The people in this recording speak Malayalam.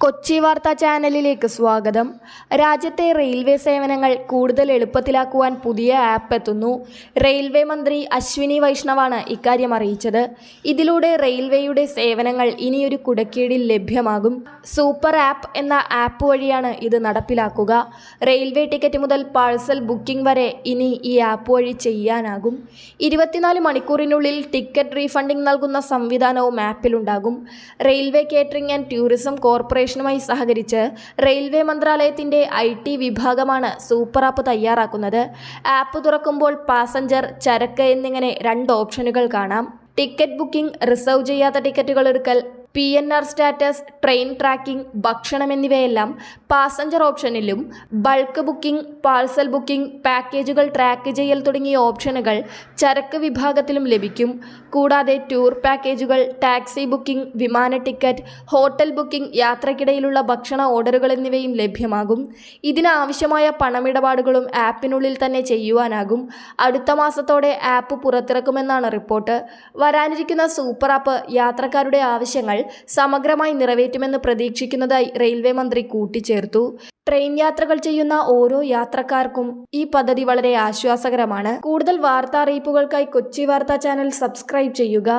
കൊച്ചി വാർത്താ ചാനലിലേക്ക് സ്വാഗതം. രാജ്യത്തെ റെയിൽവേ സേവനങ്ങൾ കൂടുതൽ എളുപ്പത്തിലാക്കുവാൻ പുതിയ ആപ്പ് എത്തുന്നു. റെയിൽവേ മന്ത്രി അശ്വിനി വൈഷ്ണവാണ് ഇക്കാര്യം അറിയിച്ചത്. ഇതിലൂടെ റെയിൽവേയുടെ സേവനങ്ങൾ ഇനിയൊരു കുടക്കീഴിൽ ലഭ്യമാകും. സൂപ്പർ ആപ്പ് എന്ന ആപ്പ് വഴിയാണ് ഇത് നടപ്പിലാക്കുക. റെയിൽവേ ടിക്കറ്റ് മുതൽ പാഴ്സൽ ബുക്കിംഗ് വരെ ഇനി ഈ ആപ്പ് വഴി ചെയ്യാനാകും. ഇരുപത്തിനാല് മണിക്കൂറിനുള്ളിൽ ടിക്കറ്റ് റീഫണ്ടിംഗ് നൽകുന്ന സംവിധാനവും ആപ്പിലുണ്ടാകും. റെയിൽവേ കേറ്ററിംഗ് ആൻഡ് ടൂറിസം കോർപ്പറേഷനുമായി സഹകരിച്ച് റെയിൽവേ മന്ത്രാലയത്തിന്റെ ഐ ടി വിഭാഗമാണ് സൂപ്പർ ആപ്പ് തയ്യാറാക്കുന്നത്. ആപ്പ് തുറക്കുമ്പോൾ പാസഞ്ചർ ചരക്ക് എന്നിങ്ങനെ രണ്ട് ഓപ്ഷനുകൾ കാണാം. ടിക്കറ്റ് ബുക്കിംഗ് റിസർവ് ചെയ്യാത്ത ടിക്കറ്റുകൾ എടുക്കൽ P N R status train tracking ഭക്ഷണം എന്നിവയെല്ലാം പാസഞ്ചർ ഓപ്ഷനിലും ബൾക്ക് ബുക്കിംഗ് പാഴ്സൽ ബുക്കിംഗ് പാക്കേജുകൾ ട്രാക്ക് ചെയ്യൽ തുടങ്ങിയ ഓപ്ഷനുകൾ ചരക്ക് വിഭാഗത്തിലും ലഭിക്കും. കൂടാതെ ടൂർ പാക്കേജുകൾ ടാക്സി ബുക്കിംഗ് വിമാന ടിക്കറ്റ് ഹോട്ടൽ ബുക്കിംഗ് യാത്രയ്ക്കിടയിലുള്ള ഭക്ഷണ ഓർഡറുകൾ എന്നിവയും ലഭ്യമാകും. ഇതിനാവശ്യമായ പണമിടപാടുകളും ആപ്പിനുള്ളിൽ തന്നെ ചെയ്യുവാനാകും. അടുത്ത മാസത്തോടെ ആപ്പ് പുറത്തിറക്കുമെന്നാണ് റിപ്പോർട്ട് വരാനിരിക്കുന്ന സൂപ്പർ ആപ്പ് യാത്രക്കാരുടെ ആവശ്യങ്ങൾ സമഗ്രമായി നിറവേറ്റുമെന്ന് പ്രതീക്ഷിക്കുന്നതായി റെയിൽവേ മന്ത്രി കൂട്ടിച്ചേർത്തു. ട്രെയിൻ യാത്രകൾ ചെയ്യുന്ന ഓരോ യാത്രക്കാർക്കും ഈ പദ്ധതി വളരെ ആശ്വാസകരമാണ്. കൂടുതൽ വാർത്താ അറിയിപ്പുകൾക്കായി കൊച്ചി വാർത്താ ചാനൽ സബ്സ്ക്രൈബ് ചെയ്യുക.